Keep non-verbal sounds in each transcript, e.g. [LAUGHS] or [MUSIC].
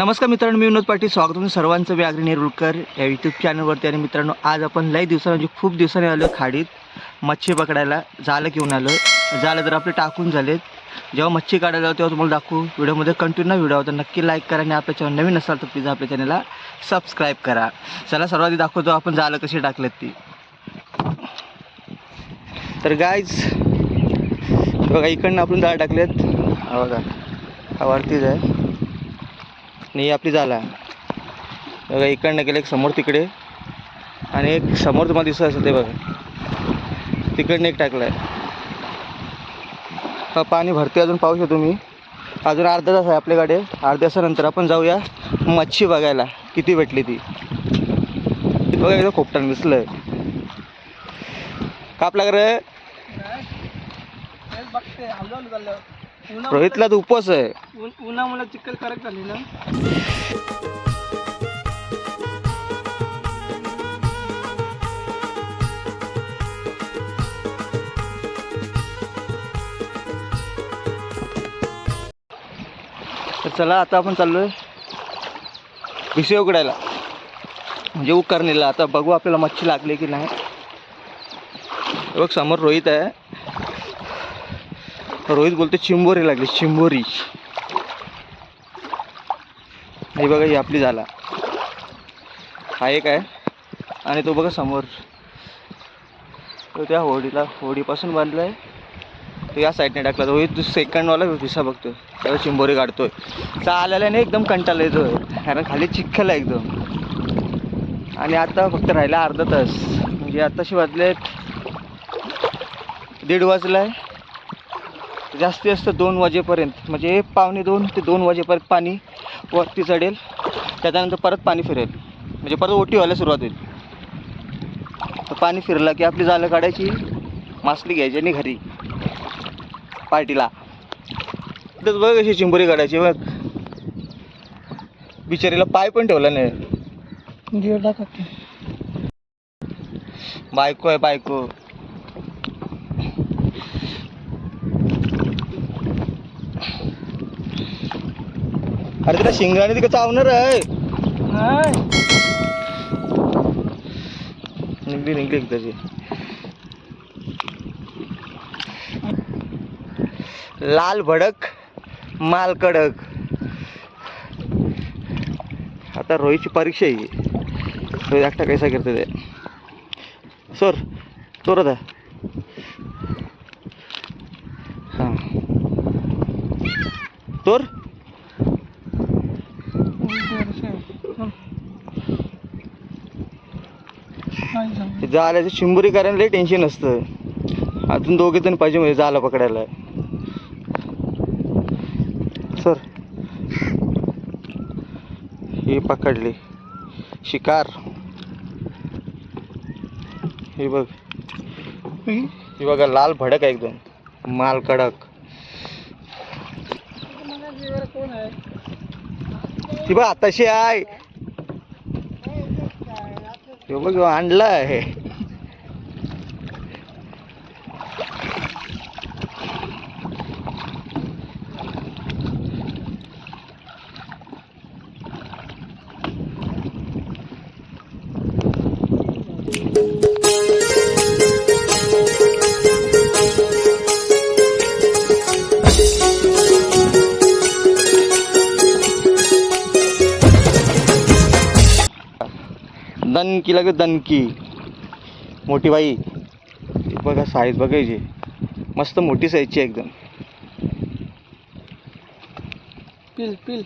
नमस्कार मित्रांनो मी विनोद पाटील. स्वागत तुम्ही सर्वांचं. मी आग्री नेरुळकर या यूट्यूब चॅनलवरती आणि मित्रांनो आज आपण लई दिवसांनी म्हणजे खूप दिवसांनी आलो खाडीत. मच्छी पकडायला जालं घेऊन आलो जालं तर आपले टाकून झालेत. जेव्हा मच्छी काढायला जाऊ तेव्हा तुम्हाला दाखवू. व्हिडिओमध्ये कंटिन्यू व्हिडिओ होता नक्की लाईक करा आणि आपल्या चॅनल नवीन असाल तर प्लीज आपल्या चॅनलला सबस्क्राईब करा. चला सर्वात दाखवतो आपण जालं कशी टाकलेत ती. तर गायज बघा इकडनं आपण जाळ टाकलेत. हो बघा हा वरतीच आहे आणि ही आपली झाला बघा इकडनं गेलं एक समोर तिकडे. आणि एक समोर तुम्हाला दिसत असेल ते बघा. तिकडनं एक टाकलं आहे. हा पाणी भरते अजून पाहू शकतो तुम्ही. अजून अर्धा तास आहे आपल्याकडे अर्ध्या तासानंतर आपण जाऊया. मच्छी बघायला. किती भेटली ती. बघा एकदा खोपटान दिसलं आहे कापला का रे. रोहितला तर उपवास आहे. उन्हामुळे चिखल करत झाली ना. तर चला आता आपण चाललोय पिशवी उकडायला. म्हणजे उकरणीला आता बघू आपल्याला मच्छी लागली की नाही. बघ समोर रोहित आहे. रोहित बोलतो चिंबोरी लागली चिंबोरी. हे बघा ही आपली झाला. हा एक आहे. आणि तो बघा समोर. तो त्या होडीला होडीपासून बांधला आहे तो या साईडने टाकला. रोहित सेकंडवाला विसा बघतोय. त्याला चिंबोरी काढतोय. चालायला नाही एकदम कंटाळा येतो कारण खाली चिखल आहे एकदम. आणि आता फक्त राहिला अर्धा तास. म्हणजे आताशी वाजले दीड वाजला आहे जास्तीत जास्त दोन वाजेपर्यंत म्हणजे पावणे दोन ते दोन वाजेपर्यंत पाणी वरती चढेल. त्याच्यानंतर परत पाणी फिरेल. म्हणजे परत ओटी व्हायला सुरुवात होईल. तर पाणी फिरलं की आपली जाळं काढायची मासली घ्यायची आणि घरी. पार्टीला. तर बघ अशी चिंबोरी काढायची बघ. बिचारीला पाय पण ठेवला नाही. बायको आहे बायको. अरे तिला शिंगाने तिकडे चावणार आहे. निघली निघली एक त्याची लाल भडक माल कडक. आता रोहितची परीक्षा आहे. ही. रोहित एकटा कैसा करते ते. सर चोरत आहे. हां. चोर ते शिंबुरी कारण करायला लई टेन्शन असतं. अजून दोघेजण पाहिजे म्हणजे जायला पकडायला. सर. ही पकडली. शिकार. हे बघ. ही बघा लाल भडक आहे एकदम. माल कडक. ही ती बघ आताशी आहे. हे बघ आणला आहे. दणकी लागे दणकी. मोठी बाई. बघा साईज बघायची मस्त मोठी साईजची एकदम. पिल पिल.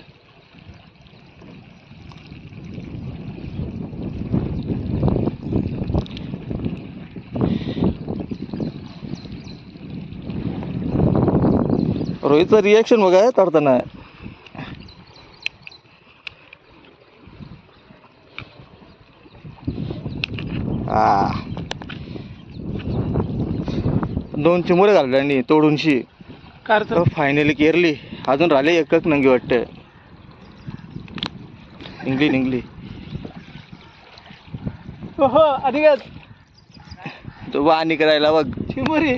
रोहितचं रिॲक्शन बघा तडताना. आ दोन चिमुरे घालले आणि तोडूनशी. कारचं फायनली केरली अजून राहिले एकच नंगी वाटतं निघली निघली. हो हो अधिक तो वाणी करायला बघ. चिमुरी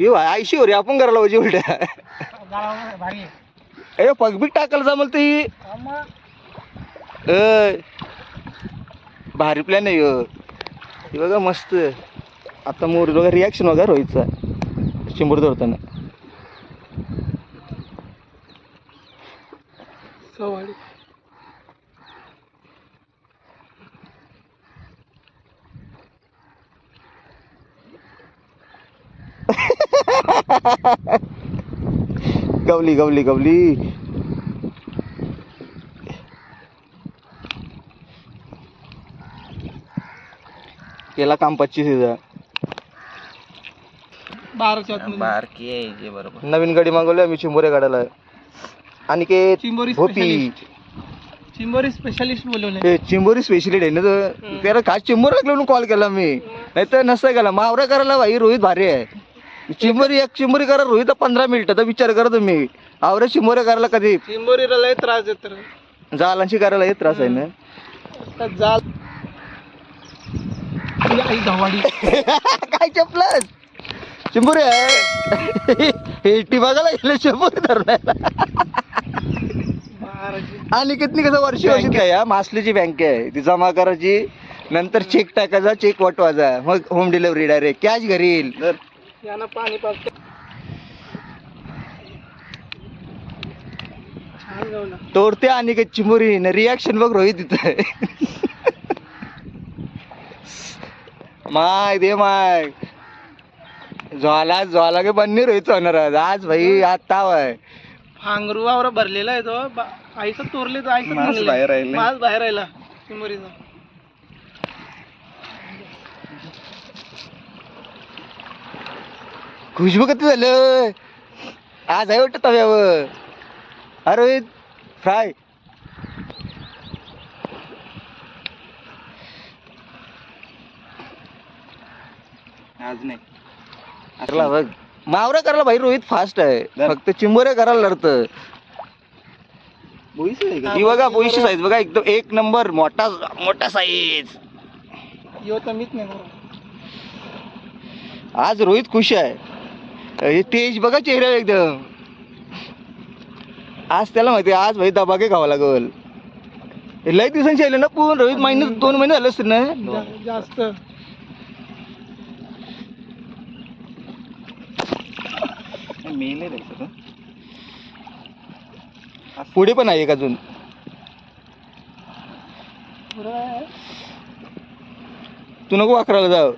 हे आयशी हो रे आपण करायला पाहिजे उलट्या. ए पगबीक टाकायला जमल तर ही. हा मग. अय, भारी प्लॅन आहे. हे बघा मस्त. आता मोर बघा रिॲक्शन बघा रोहितचा. चिंबूर धरताना. सवाडी [LAUGHS] गवली गवली गवली. केला काम पच्चीस हजार. आतमध्ये बारकी आहे जे बरोबर. नवीन गाडी मागवली आम्ही चिंबोरे काढायला आणि के चिंबोरी स्पेशालिस्ट चिंबोरी स्पेशालिस्ट बोलवले हे चिंबोरी स्पेशलिस्ट आहे ना तो? त्याला खास चिंबोर म्हणून कॉल केला मी. नाही तर नसतं केला. मावरा करायला भाई रोहित भारी आहे. चिंबोरी एक चिंबोरी करा रोहित पंधरा मिनिटं तर विचार करा तुम्ही. आवरे चिंबोरे करायला कधी? चिंबोरीला लय त्रास देत. जालांशी करायला हे त्रास आहे ना? जाल ही आई धवाडी [LAUGHS] काय चपलस? चिंबोरे. आहे हे टी बघायला गेले धरण्याला. बाराची आणि कितनी कसं वर्षी वर्षी काय हा मासलीची बँक आहे. ती जमा करायची नंतर चेक टाकायचा चेक वाटवायचा. मग होम डिलिव्हरी डायरेक्ट कॅश घरी येईल पाणी तोडते आणि चिमुरी रिॲक्शन बघ रोहित तिथं [LAUGHS] माय दे माय. ज्वाला ज्वाला के बन्नी रोहित होणार आज. भाई आज ताव आहे भरलेला आहे तो. बा- आईचं तोरले तर आईचं मांस. बाहेर राहिलंय. मांस बाहेर राहिला. चिंबोरीचा खुशबू किती झालं? आज आहे वाटतं तव्यावर. अरे रोहित फ्राय. आज नाही. बघ. मावरा करायला भाई रोहित फास्ट आहे. फक्त चिंबोऱ्या करायला लढतं. आहे का? ही बघा बोईशी साईज बघा एकदम एक नंबर मोठा मोठा साईज यो तर मीच नाही बरं. आज रोहित खुश आहे. हे तेज बघा चेहरा एकदम. आज त्याला माहिती आहे, आज भाई दबाके खावा लागल. हे लय दिवसांची आले ना पण रोहित महिने दोन महिने झाले असतील ना? जास्त. मेले रे सगळं पुढे पण आहे एक अजून. तू नको वाकराला जाव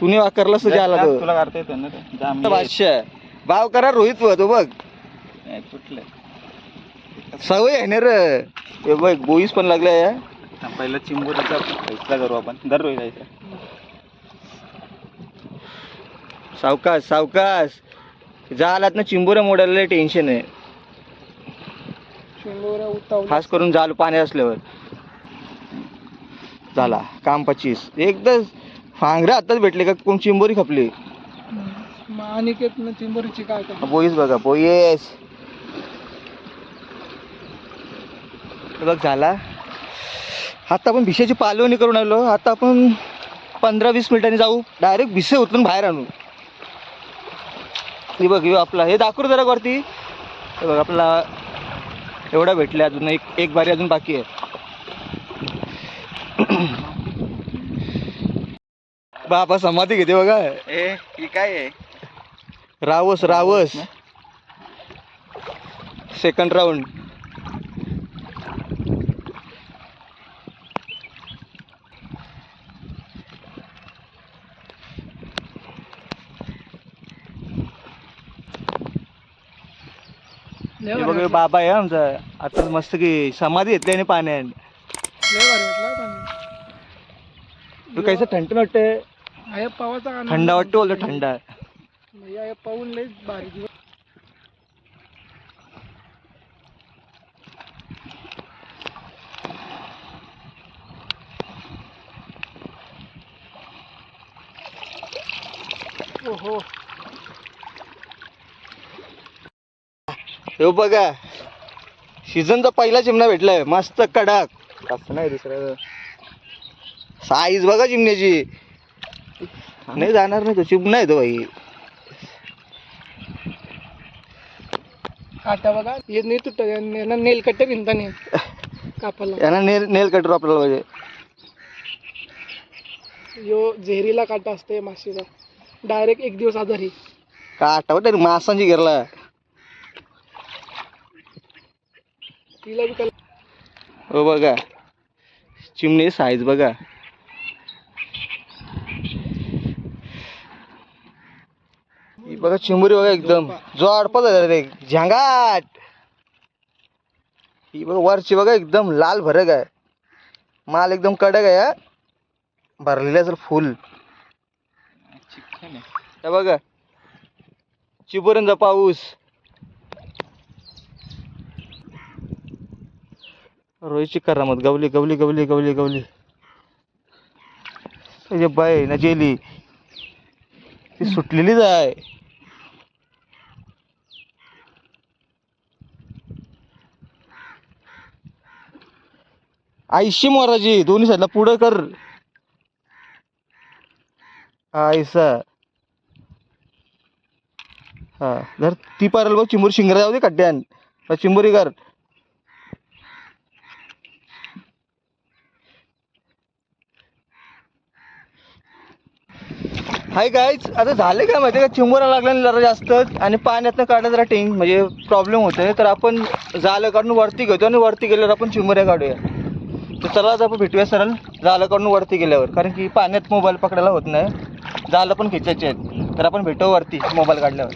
तू नाही वाकरला तर आला तो. तुला काढता येतं ना ते. जांभळी आहे. बादशाह भाव करा रोहित व तो बघ. नाही, तुटलंय सवय आहे ना रे. हे बघ बोईस पण लागलाय या. पहिलं चिंबोरीचा फैसला करू आपण. दर रोज जायचं सावकाश. सावकाश जालात ना चिंबोऱ्या मोडायला टेन्शन आहे. चिंबोऱ्या. खास करून जाल पाणी असल्यावर. झाला काम पच्चीस. एकदा फांगरे आताच भेटले का कोण चिंबोरी खपली? अनिकेत चिंबोरीची काय काय बोईस बघा बोईस हे बघ झाला. आता आपण भिशाची पालवणी करून आलो. आता आपण पंधरा वीस मिनिटांनी जाऊ. डायरेक्ट भिसे उतरून बाहेर आणू. हे बघ ह्यो आपला हे दाखवू जरा वरती. हे बघ आपला एवढा भेटले अजून एक एक बारी अजून बाकी आहे. [CLEARS THROAT] बाबा समाधी घेते बघा. ए ही काय आहे? रावस रावस. सेकंड राऊंड लय हे बघ हे. बाबा आहे आमचा आता मस्त की समाधी घेतली आणि पाण्यात लय भारी वाटलं पाणी. तू काहीच थंड पावाचा आनंद. थंड वाटतं बोलतो थंड हे लय भारी दिवस ओहो हे बघा. सीझनचा पहिला चिमणा भेटलाय. मस्त कडक. कसं नाही दुसरं. साईज बघा चिमण्याची नाही जाणार नाही तो. चिमणा आहे तो भाई. काटा बघा. हे नाही तुटत. यांना नेल कट्टे भिंता नाही कापाला यांना नेल नेल कटर आपल्याला पाहिजे. यो झेरीला काटा असते माशीचा. डायरेक्ट एक दिवस आजारी. का आठवत मासांची गेरला तिला बी कल हो बघा. चिमणी साईज बघा. ही बघा चिंबुरी बघा एकदम. जो रे. झंगाट. ही बघा वरची बघा एकदम लाल भरक आहे. माल एकदम कडक आहे. भरलेलं सर फुल. बघा. चिबुऱ्यांचा पाऊस. रोहितची करामत. गवली गवली गवली गवली गवली. त्याची बाय ना जेली ती सुटलेलीच आहे. आयशी मोराजी दोन्ही साईडला पुढं कर. आयसा हा जर ती पारल बघ चिंबूर शिंगरा जाऊ दे खड्ड्यान. चिंबुरी कर हाय गाईज आता झाले काय माहिती का? चिंबोरा लागला जरा जास्त आणि पाण्यातनं काढा जरा टिंग म्हणजे प्रॉब्लेम होतोय. तर आपण जालं काढून वरती घेतो आणि वरती गेल्यावर आपण चिंबोऱ्या काढूया. तर चला आता आपण भेटूया सरळ. जालं काढून वरती गेल्यावर. कारण की पाण्यात मोबाईल पकडायला होत नाही. जालं पण खेचायचे आहेत. तर आपण भेटू वरती मोबाईल काढल्यावर.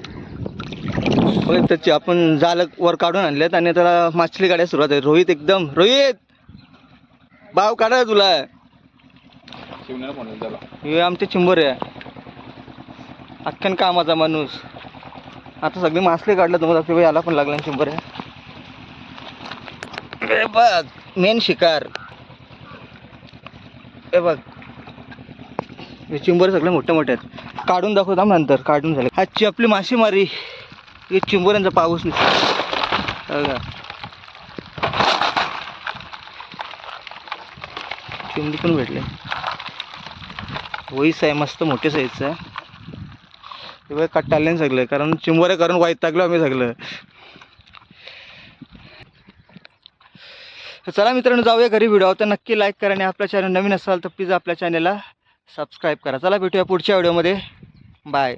बघ त्याची आपण जालं वर काढून आणलेत आणि त्याला माछली काढायला सुरुवात आहे रोहित एकदम. रोहित! भाव काढा तुला. हे आमचे चिंबोरे आहे. अख्ख्यान कामाचा माणूस. आता सगळे मासले काढलं तुम्हाला की याला पण लागला शंभर. हे बघ मेन शिकार. हे बघ. हे चिंबर सगळे मोठे मोठे आहेत. काढून दाखवता नंतर काढून झाले. आजची आपली मासेमारी हे चिंबोऱ्यांचा पाऊस नाही. हो चिंबडी पण भेटले. वहीस आहे मस्त मोठे साईजचं आहे हे बघ कट्टाले सगळं कारण चिंबोरे करून वैतागलो आम्ही सगळं. तर चला मित्रांनो जाऊया घरी व्हिडिओ तर नक्की लाईक करा आणि आपल्या चॅनल नवीन असाल तर प्लीज आपल्या चॅनलला सबस्क्राईब करा. चला भेटूया पुढच्या व्हिडिओमध्ये बाय